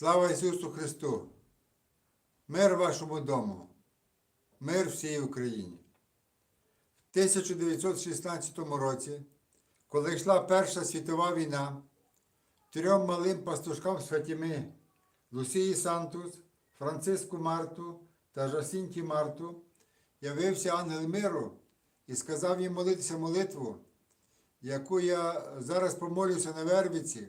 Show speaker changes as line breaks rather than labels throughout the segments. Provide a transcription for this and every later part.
Слава Ісусу Христу! Мир вашому дому, мир всій Україні. В 1916 році, коли йшла Перша світова війна, трьом малим пастушкам з Фатіми Лусії Сантус, Франциску Марту та Жасінті Марту явився ангел миру і сказав їм молитися молитву, яку я зараз помолюся на Вервіці,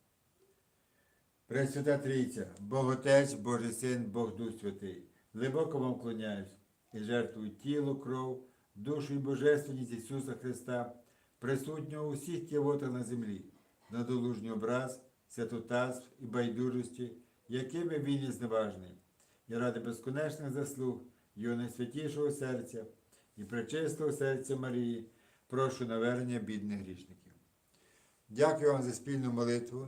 Пресвята Трійця, Бог Отець, Божий Син, Бог Дух Святий, глибоко вам клоняюсь і жертвую тіло, кров, душу і божественність Ісуса Христа, присутнього у всіх кивотах на землі, на долужній образ, святотатств і байдужості, якими він є зневажний, і ради безконечних заслуг Його найсвятішого серця і пречистого серця Марії, прошу навернення бідних грішників. Дякую вам за спільну молитву.